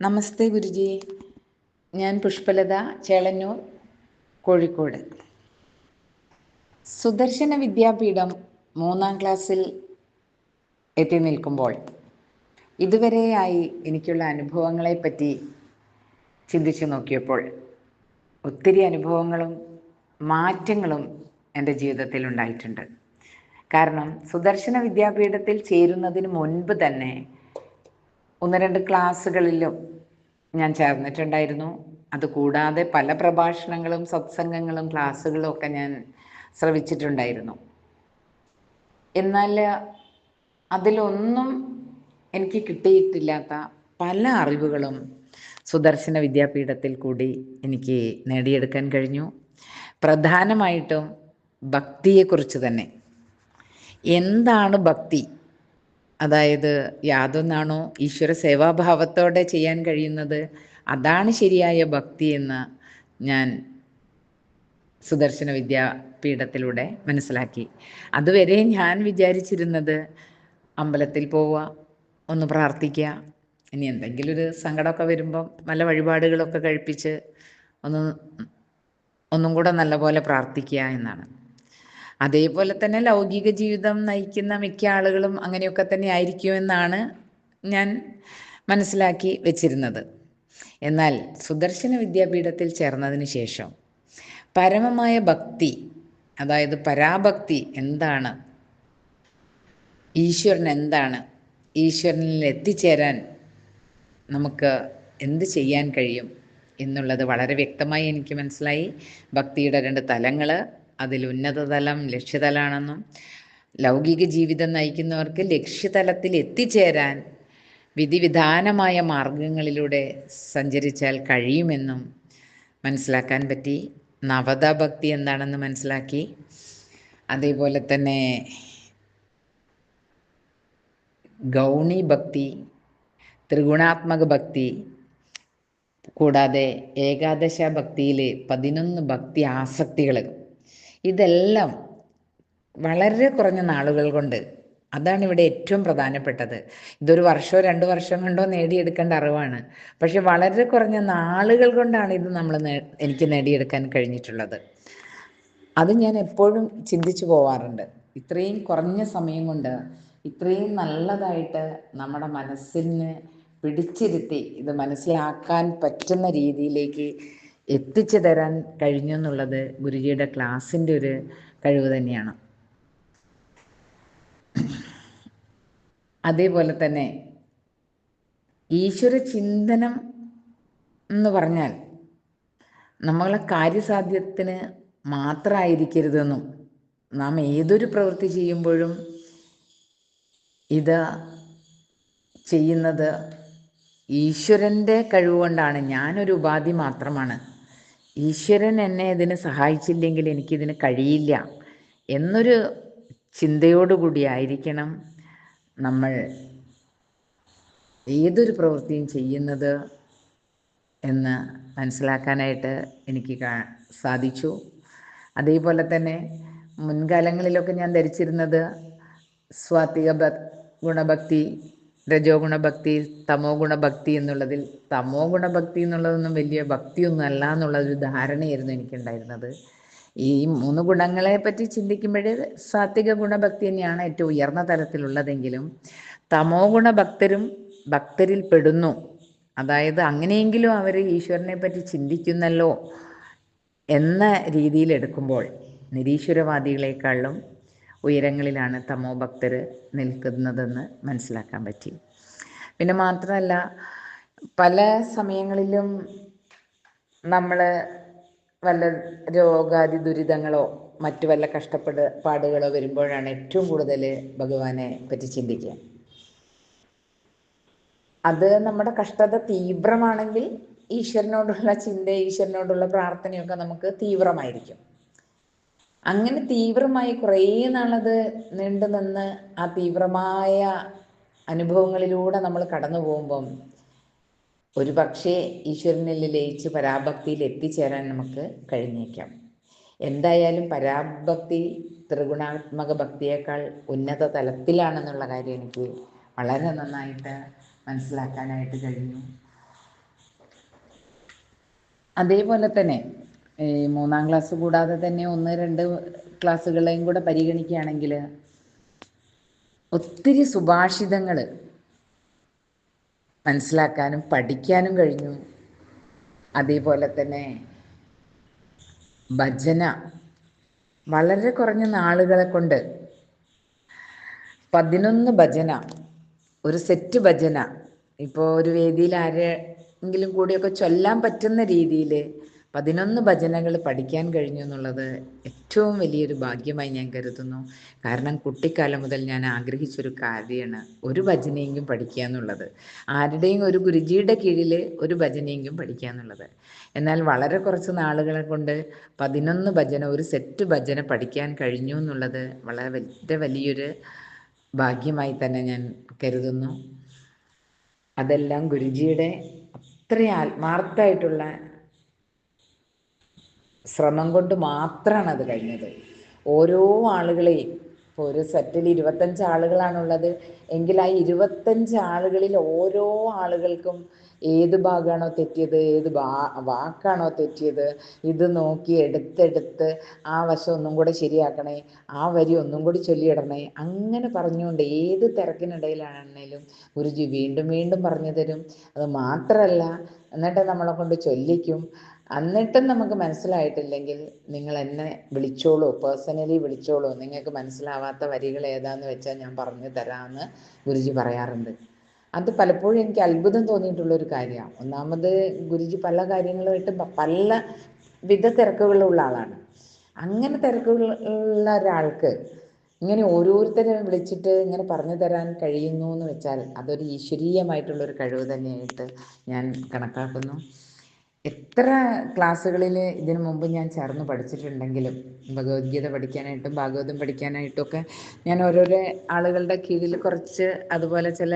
നമസ്തേ ഗുരുജി. ഞാൻ പുഷ്പലത ചേളന്നൂർ കോഴിക്കോട്. സുദർശന വിദ്യാപീഠം മൂന്നാം ക്ലാസ്സിൽ എത്തി നിൽക്കുമ്പോൾ ഇതുവരെയായി എനിക്കുള്ള അനുഭവങ്ങളെ പറ്റി ചിന്തിച്ചു നോക്കിയപ്പോൾ ഒത്തിരി അനുഭവങ്ങളും മാറ്റങ്ങളും എന്റെ ജീവിതത്തിൽ ഉണ്ടായിട്ടുണ്ട്. കാരണം സുദർശന വിദ്യാപീഠത്തിൽ ചേരുന്നതിന് മുൻപ് തന്നെ ഒന്ന് രണ്ട് ക്ലാസ്സുകളിലും ഞാൻ ചേർന്നിട്ടുണ്ടായിരുന്നു. അതുകൂടാതെ പല പ്രഭാഷണങ്ങളും സത്സംഗങ്ങളും ക്ലാസ്സുകളും ഒക്കെ ഞാൻ ശ്രവിച്ചിട്ടുണ്ടായിരുന്നു. എന്നാൽ അതിലൊന്നും എനിക്ക് കിട്ടിയിട്ടില്ലാത്ത പല അറിവുകളും സുദർശന വിദ്യാപീഠത്തിൽ കൂടി എനിക്ക് നേടിയെടുക്കാൻ കഴിഞ്ഞു. പ്രധാനമായിട്ടും ഭക്തിയെക്കുറിച്ച് തന്നെ. എന്താണ് ഭക്തി? അതായത് യാതൊന്നാണോ ഈശ്വര സേവാഭാവത്തോടെ ചെയ്യാൻ കഴിയുന്നത്? അതാണ് ശരിയായ ഭക്തി എന്ന് ഞാൻ സുദർശന വിദ്യാപീഠത്തിലൂടെ മനസ്സിലാക്കി. അതുവരെ ഞാൻ വിചാരിച്ചിരുന്നത് അമ്പലത്തിൽ പോവുക ഒന്ന് പ്രാർത്ഥിക്കുക ഇനി എന്തെങ്കിലും ഒരു സങ്കടമൊക്കെ വരുമ്പം നല്ല വഴിപാടുകളൊക്കെ കഴിപ്പിച്ച് ഒന്ന് ഒന്നും കൂടെ നല്ലപോലെ പ്രാർത്ഥിക്കുക എന്നാണ്. അതേപോലെ തന്നെ ലൗകിക ജീവിതം നയിക്കുന്ന മിക്ക ആളുകളും അങ്ങനെയൊക്കെ തന്നെ ആയിരിക്കുമെന്നാണ് ഞാൻ മനസ്സിലാക്കി വെച്ചിരുന്നത്. എന്നാൽ സുദർശന വിദ്യാപീഠത്തിൽ ചേർന്നതിന് ശേഷം പരമമായ ഭക്തി അതായത് പരാഭക്തി എന്താണ്? ഈശ്വരൻ എന്താണ്? ഈശ്വരനിൽ എത്തിച്ചേരാൻ നമുക്ക് എന്ത് ചെയ്യാൻ കഴിയും എന്നുള്ളത് വളരെ വ്യക്തമായി എനിക്ക് മനസ്സിലായി. ഭക്തിയുടെ രണ്ട് തലങ്ങൾ അതിൽ ഉന്നതതലം ലക്ഷ്യതലാണെന്നും ലൗകിക ജീവിതം നയിക്കുന്നവർക്ക് ലക്ഷ്യതലത്തിൽ എത്തിച്ചേരാൻ വിധിവിധാനമായ മാർഗങ്ങളിലൂടെ സഞ്ചരിച്ചാൽ കഴിയുമെന്നും മനസ്സിലാക്കാൻ പറ്റി. നവത ഭക്തി എന്താണെന്ന് മനസ്സിലാക്കി. അതേപോലെ തന്നെ ഗൗണി ഭക്തി ത്രിഗുണാത്മക ഭക്തി കൂടാതെ ഏകാദശ ഭക്തിയിലെ പതിനൊന്ന് ഭക്തി ആസക്തികൾ ഇതെല്ലാം വളരെ കുറഞ്ഞ നാളുകൾ കൊണ്ട് അതാണ് ഇവിടെ ഏറ്റവും പ്രധാനപ്പെട്ടത്. ഇതൊരു വർഷമോ രണ്ട് വർഷം കൊണ്ടോ നേടിയെടുക്കേണ്ട അറിവാണ്. പക്ഷെ വളരെ കുറഞ്ഞ നാളുകൾ കൊണ്ടാണ് ഇത് നമ്മൾ എനിക്ക് നേടിയെടുക്കാൻ കഴിഞ്ഞിട്ടുള്ളത്. അത് ഞാൻ എപ്പോഴും ചിന്തിച്ചു പോവാറുണ്ട്. ഇത്രയും കുറഞ്ഞ സമയം കൊണ്ട് ഇത്രയും നല്ലതായിട്ട് നമ്മുടെ മനസ്സിന് പിടിച്ചിരുത്തി ഇത് മനസ്സിലാക്കാൻ പറ്റുന്ന രീതിയിലേക്ക് എത്തിച്ചു തരാൻ കഴിഞ്ഞു എന്നുള്ളത് ഗുരുജിയുടെ ക്ലാസ്സിന്റെ ഒരു കഴിവ് തന്നെയാണ്. അതേപോലെ തന്നെ ഈശ്വര ചിന്തനം എന്ന് പറഞ്ഞാൽ നമ്മളെ കാര്യസാധ്യത്തിന് മാത്രമായിരിക്കരുതെന്നും നാം ഏതൊരു പ്രവൃത്തി ചെയ്യുമ്പോഴും ഇത് ചെയ്യുന്നത് ഈശ്വരന്റെ കഴിവുകൊണ്ടാണ് ഞാനൊരു ഉപാധി മാത്രമാണ്. ഈശ്വരൻ എന്നെ ഇതിന് സഹായിച്ചില്ലെങ്കിൽ എനിക്കിതിന് കഴിയില്ല എന്നൊരു ചിന്തയോടുകൂടി ആയിരിക്കണം നമ്മൾ ഏതൊരു പ്രവൃത്തിയും ചെയ്യുന്നത് എന്ന് മനസ്സിലാക്കാനായിട്ട് എനിക്ക് സാധിച്ചു. അതേപോലെ തന്നെ മുൻകാലങ്ങളിലൊക്കെ ഞാൻ ധരിച്ചിരുന്നത് സ്വാത്വിക ഗുണഭക്തി രജോ ഗുണഭക്തി തമോ ഗുണഭക്തി എന്നുള്ളതിൽ തമോ ഗുണഭക്തി എന്നുള്ളതൊന്നും വലിയ ഭക്തിയൊന്നും അല്ല എന്നുള്ളൊരു ധാരണയായിരുന്നു എനിക്കുണ്ടായിരുന്നത്. ഈ മൂന്ന് ഗുണങ്ങളെ പറ്റി ചിന്തിക്കുമ്പോഴേ സാത്വിക ഗുണഭക്തി തന്നെയാണ് ഏറ്റവും ഉയർന്ന തലത്തിലുള്ളതെങ്കിലും തമോ ഗുണഭക്തരും ഭക്തരിൽ പെടുന്നു. അതായത് അങ്ങനെയെങ്കിലും അവർ ഈശ്വരനെ പറ്റി ചിന്തിക്കുന്നല്ലോ എന്ന രീതിയിൽ എടുക്കുമ്പോൾ നിരീശ്വരവാദികളെക്കാളും ഉയരങ്ങളിലാണ് തമോ ഭക്തർ നിൽക്കുന്നതെന്ന് മനസ്സിലാക്കാൻ പറ്റി. പിന്നെ മാത്രമല്ല പല സമയങ്ങളിലും നമ്മൾ വല്ല രോഗാദി ദുരിതങ്ങളോ മറ്റു വല്ല കഷ്ടപ്പെട് പാടുകളോ വരുമ്പോഴാണ് ഏറ്റവും കൂടുതൽ ഭഗവാനെ പറ്റി ചിന്തിക്കുക. അത് നമ്മുടെ കഷ്ടത തീവ്രമാണെങ്കിൽ ഈശ്വരനോടുള്ള ചിന്ത ഈശ്വരനോടുള്ള പ്രാർത്ഥനയൊക്കെ നമുക്ക് തീവ്രമായിരിക്കും. അങ്ങനെ തീവ്രമായി കുറേ നാളത് നീണ്ടു നിന്ന് ആ തീവ്രമായ അനുഭവങ്ങളിലൂടെ നമ്മൾ കടന്നു പോകുമ്പം ഒരു പക്ഷേ ഈശ്വരനിൽ ലയിച്ച് പരാഭക്തിയിൽ എത്തിച്ചേരാൻ നമുക്ക് കഴിഞ്ഞേക്കാം. എന്തായാലും പരാഭക്തി ത്രിഗുണാത്മക ഭക്തിയേക്കാൾ ഉന്നത തലത്തിലാണെന്നുള്ള കാര്യം എനിക്ക് വളരെ നന്നായിട്ട് മനസ്സിലാക്കാനായിട്ട് കഴിഞ്ഞു. അതേപോലെ തന്നെ മൂന്നാം ക്ലാസ് കൂടാതെ തന്നെ ഒന്ന് രണ്ട് ക്ലാസ്സുകളെയും കൂടെ പരിഗണിക്കുകയാണെങ്കിൽ ഒത്തിരി സുഭാഷിതങ്ങൾ മനസ്സിലാക്കാനും പഠിക്കാനും കഴിഞ്ഞു. അതേപോലെ തന്നെ ഭജന വളരെ കുറഞ്ഞ നാളുകളെ കൊണ്ട് പതിനൊന്ന് ഭജന ഒരു സെറ്റ് ഭജന ഇപ്പോൾ ഒരു വേദിയിൽ ആരെങ്കിലും കൂടിയൊക്കെ ചൊല്ലാൻ പറ്റുന്ന രീതിയിൽ പതിനൊന്ന് ഭജനകൾ പഠിക്കാൻ കഴിഞ്ഞു എന്നുള്ളത് ഏറ്റവും വലിയൊരു ഭാഗ്യമായി ഞാൻ കരുതുന്നു. കാരണം കുട്ടിക്കാലം മുതൽ ഞാൻ ആഗ്രഹിച്ചൊരു കാര്യമാണ് ഒരു ഭജനയെങ്കിലും പഠിക്കുക എന്നുള്ളത്. ആരുടെയും ഒരു ഗുരുജിയുടെ കീഴിൽ ഒരു ഭജനയെങ്കിലും പഠിക്കുക എന്നുള്ളത്. എന്നാൽ വളരെ കുറച്ച് നാളുകളെ കൊണ്ട് പതിനൊന്ന് ഭജന ഒരു സെറ്റ് ഭജന പഠിക്കാൻ കഴിഞ്ഞു എന്നുള്ളത് വളരെ വലിയ വലിയൊരു ഭാഗ്യമായി തന്നെ ഞാൻ കരുതുന്നു. അതെല്ലാം ഗുരുജിയുടെ അത്രയും ആത്മാർത്ഥമായിട്ടുള്ള ശ്രമം കൊണ്ട് മാത്രമാണ് അത് കഴിഞ്ഞത്. ഓരോ ആളുകളെയും ഇപ്പോൾ ഒരു സെറ്റിൽ ഇരുപത്തഞ്ച് ആളുകളാണുള്ളത്. എങ്കിൽ ആ ഇരുപത്തഞ്ച് ആളുകളിൽ ഓരോ ആളുകൾക്കും ഏത് ഭാഗമാണോ തെറ്റിയത് ഏത് വാക്കാണോ തെറ്റിയത് ഇത് നോക്കി എടുത്തെടുത്ത് ആ വശം ഒന്നും കൂടെ ശരിയാക്കണേ ആ വരി ഒന്നും കൂടി ചൊല്ലിയിടണേ അങ്ങനെ പറഞ്ഞുകൊണ്ട് ഏത് തിരക്കിനിടയിലാണെങ്കിലും ഗുരുജി വീണ്ടും വീണ്ടും പറഞ്ഞു തരും. അത് മാത്രമല്ല എന്നിട്ട് നമ്മളെ കൊണ്ട് ചൊല്ലിക്കും. എന്നിട്ടും നമുക്ക് മനസ്സിലായിട്ടില്ലെങ്കിൽ നിങ്ങൾ എന്നെ വിളിച്ചോളൂ പേഴ്സണലി വിളിച്ചോളൂ. നിങ്ങൾക്ക് മനസ്സിലാവാത്ത വരികൾ ഏതാന്ന് വെച്ചാൽ ഞാൻ പറഞ്ഞു തരാമെന്ന് ഗുരുജി പറയാറുണ്ട്. അത് പലപ്പോഴും എനിക്ക് അത്ഭുതം തോന്നിയിട്ടുള്ള ഒരു കാര്യമാണ് ഒന്നാമത് ഗുരുജി പല കാര്യങ്ങളുമായിട്ട് പല വിധ തിരക്കുകളുള്ള ആളാണ്. അങ്ങനെ തിരക്കുകളുള്ള ഒരാൾക്ക് ഇങ്ങനെ ഓരോരുത്തരെ വിളിച്ചിട്ട് ഇങ്ങനെ പറഞ്ഞു തരാൻ കഴിയുന്നു എന്ന് വെച്ചാൽ അതൊരു ഈശ്വരീയമായിട്ടുള്ളൊരു കഴിവ് തന്നെയായിട്ട് ഞാൻ കണക്കാക്കുന്നു. എത്ര ക്ലാസ്സുകളിൽ ഇതിനു മുമ്പ് ഞാൻ ചേർന്ന് പഠിച്ചിട്ടുണ്ടെങ്കിലും ഭഗവത്ഗീത പഠിക്കാനായിട്ടും ഭാഗവതം പഠിക്കാനായിട്ടും ഒക്കെ ഞാൻ ഓരോരോ ആളുകളുടെ കീഴിൽ കുറച്ച് അതുപോലെ ചില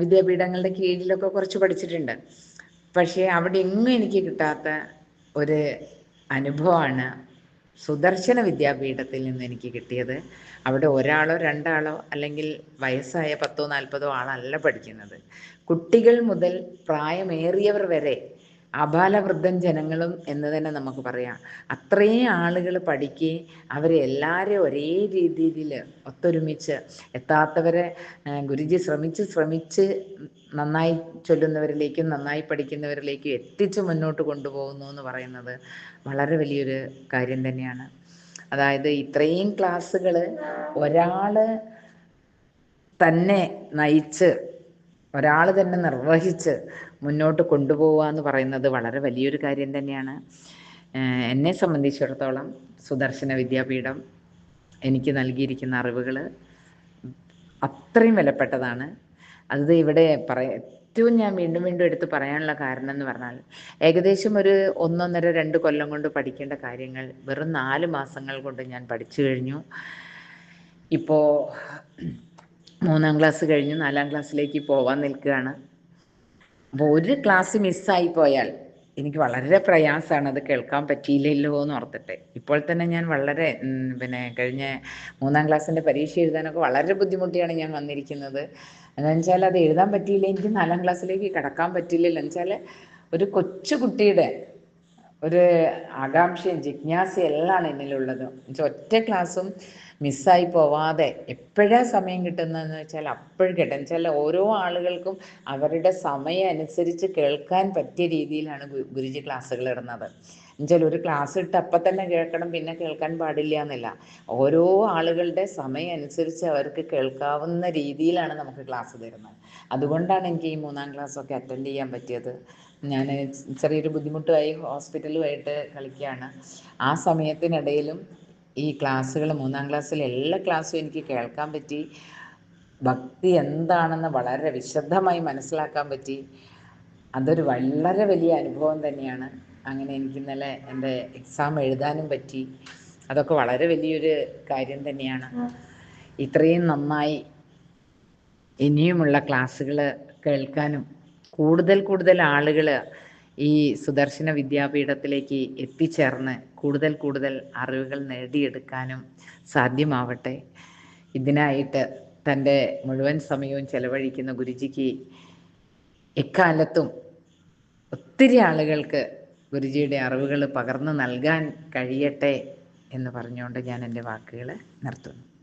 വിദ്യാപീഠങ്ങളുടെ കീഴിലൊക്കെ കുറച്ച് പഠിച്ചിട്ടുണ്ട്. പക്ഷേ അവിടെ എങ്ങും എനിക്ക് കിട്ടാത്ത ഒരു അനുഭവമാണ് സുദർശന വിദ്യാപീഠത്തിൽ നിന്ന് എനിക്ക് കിട്ടിയത്. അവിടെ ഒരാളോ രണ്ടാളോ അല്ലെങ്കിൽ വയസ്സായ പത്തോ നാൽപ്പതോ ആളല്ല പഠിക്കുന്നത്. കുട്ടികൾ മുതൽ പ്രായമേറിയവർ വരെ അപാലവൃദ്ധൻ ജനങ്ങളും എന്ന് തന്നെ നമുക്ക് പറയാം. അത്രയും ആളുകൾ പഠിക്കുകയും അവരെ എല്ലാവരെയും ഒരേ രീതിയിൽ ഒത്തൊരുമിച്ച് എത്താത്തവരെ ഗുരുജി ശ്രമിച്ച് ശ്രമിച്ച് നന്നായി ചൊല്ലുന്നവരിലേക്കും നന്നായി പഠിക്കുന്നവരിലേക്കും എത്തിച്ച് മുന്നോട്ട് കൊണ്ടുപോകുന്നു എന്ന് പറയുന്നത് വളരെ വലിയൊരു കാര്യം തന്നെയാണ്. അതായത് ഇത്രയും ക്ലാസ്സുകൾ ഒരാൾ തന്നെ നയിച്ച് ഒരാൾ തന്നെ നിർവഹിച്ച് മുന്നോട്ട് കൊണ്ടുപോവുക എന്ന് പറയുന്നത് വളരെ വലിയൊരു കാര്യം തന്നെയാണ്. എന്നെ സംബന്ധിച്ചിടത്തോളം സുദർശന വിദ്യാപീഠം എനിക്ക് നൽകിയിരിക്കുന്ന അറിവുകൾ അത്രയും വിലപ്പെട്ടതാണ്. അത് ഇവിടെ പറയ ഏറ്റവും ഞാൻ വീണ്ടും വീണ്ടും എടുത്ത് പറയാനുള്ള കാരണം എന്ന് പറഞ്ഞാൽ ഏകദേശം ഒരു ഒന്നൊന്നര രണ്ട് കൊല്ലം കൊണ്ട് പഠിക്കേണ്ട കാര്യങ്ങൾ വെറും നാല് മാസങ്ങൾ കൊണ്ട് ഞാൻ പഠിച്ചു കഴിഞ്ഞു. ഇപ്പോൾ മൂന്നാം ക്ലാസ് കഴിഞ്ഞ് നാലാം ക്ലാസ്സിലേക്ക് പോവാൻ നിൽക്കുകയാണ്. അപ്പോൾ ഒരു ക്ലാസ് മിസ്സായി പോയാൽ എനിക്ക് വളരെ പ്രയാസമാണ് അത് കേൾക്കാൻ പറ്റിയില്ലല്ലോ എന്ന് ഓർത്തിട്ട്. ഇപ്പോൾ തന്നെ ഞാൻ വളരെ പിന്നെ കഴിഞ്ഞ മൂന്നാം ക്ലാസ്സിന്റെ പരീക്ഷ എഴുതാനൊക്കെ വളരെ ബുദ്ധിമുട്ടിയാണ് ഞാൻ വന്നിരിക്കുന്നത്. എന്താണെന്ന് വെച്ചാൽ അത് എഴുതാൻ പറ്റിയില്ല എനിക്ക് നാലാം ക്ലാസ്സിലേക്ക് കടക്കാൻ പറ്റില്ലല്ലോ എന്ന് വെച്ചാൽ ഒരു കൊച്ചു കുട്ടിയുടെ ഒരു ആകാംക്ഷയും ജിജ്ഞാസയും എല്ലാം എന്നിലുള്ളത്. ഒറ്റ ക്ലാസ്സും മിസ്സായി പോവാതെ എപ്പോഴാ സമയം കിട്ടുന്നതെന്ന് വെച്ചാൽ അപ്പോഴും കിട്ടും. വെച്ചാൽ ഓരോ ആളുകൾക്കും അവരുടെ സമയം അനുസരിച്ച് കേൾക്കാൻ പറ്റിയ രീതിയിലാണ് ഗുരുജി ക്ലാസ്സുകൾ ഇടുന്നത്. എന്നുവെച്ചാൽ ഒരു ക്ലാസ് ഇട്ട് അപ്പം തന്നെ കേൾക്കണം പിന്നെ കേൾക്കാൻ പാടില്ല എന്നില്ല. ഓരോ ആളുകളുടെ സമയം അനുസരിച്ച് അവർക്ക് കേൾക്കാവുന്ന രീതിയിലാണ് നമുക്ക് ക്ലാസ് തരുന്നത്. അതുകൊണ്ടാണ് എനിക്ക് ഈ മൂന്നാം ക്ലാസ്സൊക്കെ അറ്റൻഡ് ചെയ്യാൻ പറ്റിയത്. ഞാൻ ചെറിയൊരു ബുദ്ധിമുട്ടുമായി ഹോസ്പിറ്റലുമായിട്ട് കളിക്കുകയാണ്. ആ സമയത്തിനിടയിലും ഈ ക്ലാസ്സുകൾ മൂന്നാം ക്ലാസ്സിലെ എല്ലാ ക്ലാസ്സും എനിക്ക് കേൾക്കാൻ പറ്റി. ഭക്തി എന്താണെന്ന് വളരെ വിശദമായി മനസ്സിലാക്കാൻ പറ്റി. അതൊരു വളരെ വലിയ അനുഭവം തന്നെയാണ്. അങ്ങനെ എനിക്ക് ഇന്നലെ എന്റെ എക്സാം എഴുതാനും പറ്റി. അതൊക്കെ വളരെ വലിയൊരു കാര്യം തന്നെയാണ്. ഇത്രയും നന്നായി ഇനിയുമുള്ള ക്ലാസ്സുകൾ കേൾക്കാനും കൂടുതൽ കൂടുതൽ ആളുകൾ ഈ സുദർശന വിദ്യാപീഠത്തിലേക്ക് എത്തിച്ചേർന്ന് കൂടുതൽ കൂടുതൽ അറിവുകൾ നേടിയെടുക്കാനും സാധ്യമാവട്ടെ. ഇതിനായിട്ട് തന്റെ മുഴുവൻ സമയവും ചെലവഴിക്കുന്ന ഗുരുജിക്ക് എക്കാലത്തും ഒത്തിരി ആളുകൾക്ക് ഗുരുജിയുടെ അറിവുകൾ പകർന്നു നൽകാൻ കഴിയട്ടെ എന്ന് പറഞ്ഞുകൊണ്ട് ഞാൻ എന്റെ വാക്കുകൾ നിർത്തുന്നു.